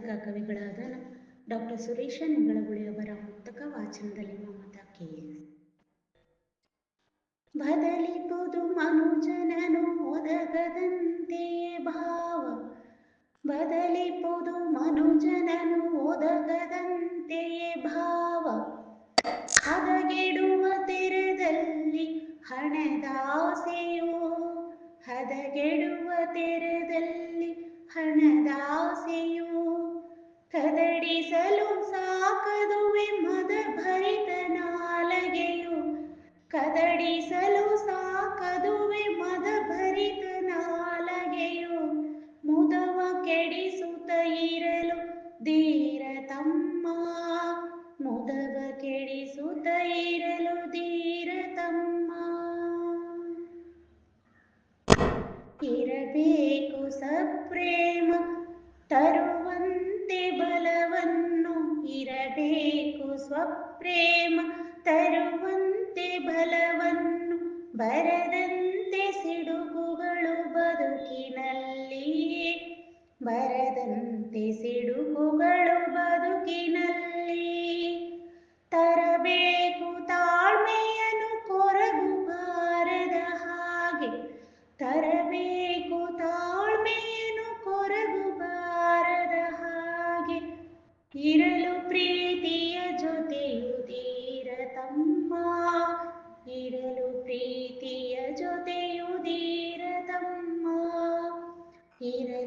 ಪುಸ್ತಕ ಕವಿಗಳಾದ ಡಾಕ್ಟರ್ ಸುರೇಶ ನಿಂಗಳಗುಳಿ ಅವರ ಪುಸ್ತಕ ವಾಚನದಲ್ಲಿ ಮಮತಾ ಕೆ ಬದಲಿಪುದು ಮನುಜನನು ಒದಗದಂತೆ ಭಾವ. ಬದಲಿಪುದು ಮನುಜನನು ಒದಗದಂತೆಯೇ ಭಾವ. ಹದಗೆಡುವ ತೆರದಲ್ಲಿ ಹಣದಾಸೆಯೋ? ಹದಗೆಡುವ ತೆರದಲ್ಲಿ ಹಣದಾಸೆಯು? ಕದಡಿಸಲು ಸಾಕದುವೆ ಮದ ಭರಿತ ನಾಲಗೆಯು. ಕದಡಿಸಲು ಸಾಕದುವೆ ಮದ ಭರಿತ ನಾಲಗೆಯು. ಮುದವ ಕೆಡಿಸುತ್ತ ಇರಲು ಧೀರ ತಮ್ಮ. ಮುದವ ಕೆಡಿಸುತ್ತ ಇರಲು ಧೀರ ತಮ್ಮ. ಇರಬೇಕು ಸಪ್ರೇಮ ಇರಬೇಕು ಸ್ವಪ್ರೇಮ, ತರುವಂತೆ ಬಲವನ್ನು, ಬರದಂತೆ ಸಿಡುಕುಗಳು ಬದುಕಿನಲ್ಲಿ ಬರದಂತೆ ಸಿಡುಕುಗಳು ಬದುಕಿನಲ್ಲಿ ತರಬೇಕು ತಾಳ್ಮೆಯನ್ನು ಕೊರಗು ಬಾರದ ಹಾಗೆ, ತರಬೇಕು Peter.